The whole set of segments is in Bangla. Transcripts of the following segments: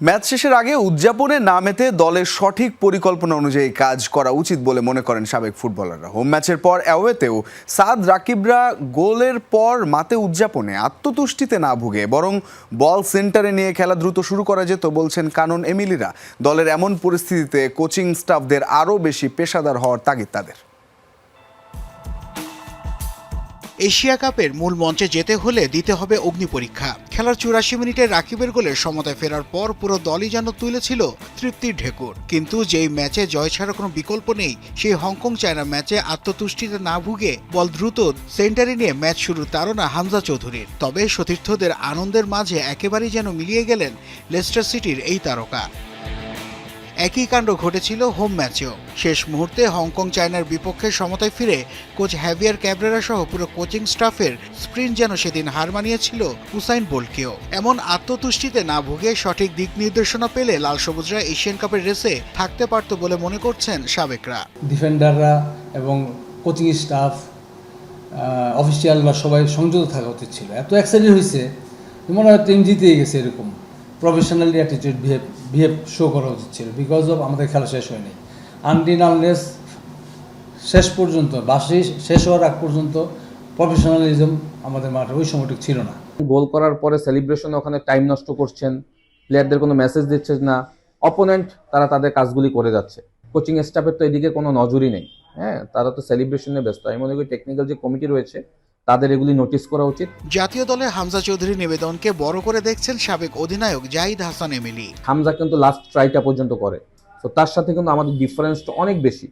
ম্যাচ শেষের আগে উদযাপনে না মেতে দলের সঠিক পরিকল্পনা অনুযায়ী কাজ করা উচিত বলে মনে করেন সাবেক ফুটবলাররা। হোম ম্যাচের পর অ্যাওয়েতেও সাদ রাকিবরা গোলের পর মাতে উদযাপনে আত্মতুষ্টিতে না ভুগে বরং বল সেন্টারে নিয়ে খেলা দ্রুত শুরু করা যেত বলছেন কানন এমিলিরা। দলের এমন পরিস্থিতিতে কোচিং স্টাফদের আরও বেশি পেশাদার হওয়ার তাগিদ তাদের। এশিয়া কাপের মূল মঞ্চে যেতে হলে দিতে হবে অগ্নি পরীক্ষা। খেলার চুরাশি মিনিটে রাকিবের গোলে সমতায় ফেরার পর পুরো দলই যেন তুলেছিল তৃপ্তির ঢেকুর। কিন্তু যেই ম্যাচে জয় ছাড়া কোনো বিকল্প নেই, সেই হংকং চায়না ম্যাচে আত্মতুষ্টিতে না ভুগে বল দ্রুত সেন্টারে নিয়ে ম্যাচ শুরুর তারা হামজা চৌধুরীর। তবে সতীর্থদের আনন্দের মাঝে একেবারেই যেন মিলিয়ে গেলেন লেস্টার সিটির এই তারকা। একই কাণ্ড ঘটেছিল হোম ম্যাচেও। শেষ মুহূর্তে হংকং চায়নার বিপক্ষে সমতায় ফিরে কোচ হ্যাভিয়ার ক্যাবরেরা সহ পুরো কোচিং স্টাফের স্প্রিন্ট যেন সেদিন হার মানিয়েছিল হুসাইন বোল্টকেও। এমন আত্মতুষ্টিতে না ভুগে সঠিক দিক নির্দেশনা পেলে লাল সবুজরা এশিয়ান কাপের রেসে থাকতে পারত বলে মনে করছেন সাবেকরা। ডিফেন্ডাররা এবং কোচিং স্টাফ অফিসিয়ালরা সবাই সংযত থাকা উচিত ছিল। এত অ্যাক্সিডেন্ট হয়েছে মনে হয় টিম জিতেই গেছে এরকম। Professionally attitude behave behave show করা উচিত ছিল। বিকজ অফ আমাদের খেলা শেষ হয়নি। আনটিন আনলেস শেষ পর্যন্ত, বাসি শেষ হওয়ার আগ পর্যন্ত প্রফেশনালিজম আমাদের মাঠে ওই সময়টুকু ছিল না। গোল করার পরে সেলিব্রেশনে ওখানে টাইম নষ্ট করছেন প্লেয়ারদের কোনো মেসেজ দিচ্ছেন না অপোনেন্ট তারা তাদের কাজগুলি করে যাচ্ছে। কোচিং স্টাফের তো এদিকে কোনো নজরই নেই। হ্যাঁ তারা তো সেলিব্রেশনে ব্যস্ত। আমি মনে করি টেকনিক্যাল যে কমিটি রয়েছে তাদের এগুলি নোটিস করা উচিত। জাতীয় দলে হামজা চৌধুরীর নিবেদনকে বড় করে দেখছেন সাবেক অধিনায়ক জাহিদ হাসান এমিলি। হামজা কিন্তু লাস্ট ট্রাইটা পর্যন্ত করে। তো তার সাথে কিন্তু আমাদের ডিফারেন্সটা অনেক বেশি।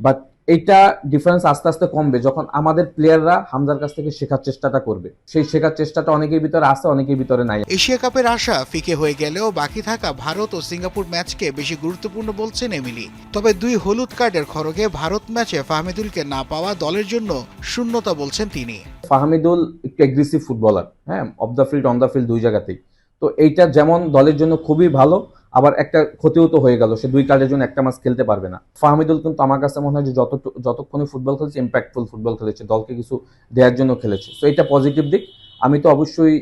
বাট এইটা ডিফারেন্স আস্তে আস্তে কমবে যখন আমাদের প্লেয়াররা হামজার কাছ থেকে শেখার চেষ্টাটা করবে। সেই শেখার চেষ্টাটা অনেকের ভিতরে আছে অনেকের ভিতরে নাই। এশিয়া কাপের আশা ফিকে হয়ে গেলেও বাকি থাকা ভারত ও সিঙ্গাপুর ম্যাচকে বেশি গুরুত্বপূর্ণ বলছেন এমিলি। তবে দুই হলুদ কার্ডের খড়গে ভারত ম্যাচে ফাহমিদুলকে না পাওয়া দলের জন্য শূন্যতা বলছেন তিনি। ফাহমিদুল একটু এগ্রেসিভ ফুটবলার হ্যাঁ? Off the field on the field দুই জায়গাতেই। তো এইটা যেমন দলের জন্য খুবই ভালো আবার একটা ক্ষতিও তো হয়ে গেল। সে দুই কার্ডের জন্য একটা ম্যাচ খেলতে পারবে না। ফাহমিদুল কিন্তু আমার কাছে মনে হয় যে যত যতক্ষণই ফুটবল খেলেছে ইম্প্যাক্টফুল ফুটবল খেলেছে, দলকে কিছু দেওয়ার জন্য খেলেছে। তো এটা পজিটিভ দিক। আমি তো অবশ্যই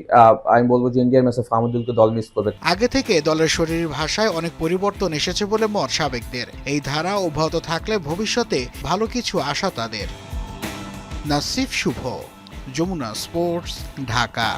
আমি বলব যে ইন্ডিয়ার ম্যাচে ফাহমিদুলকে দল মিস করবে। আগে থেকে দলের শরীর ভাষায় অনেক পরিবর্তন এসেছে বলে মত সাবেকদের। এই ধারা অব্যাহত থাকলে ভবিষ্যতে ভালো কিছু আশা তাদের। নাসিফ শুভ, যমুনা স্পোর্টস, ঢাকা।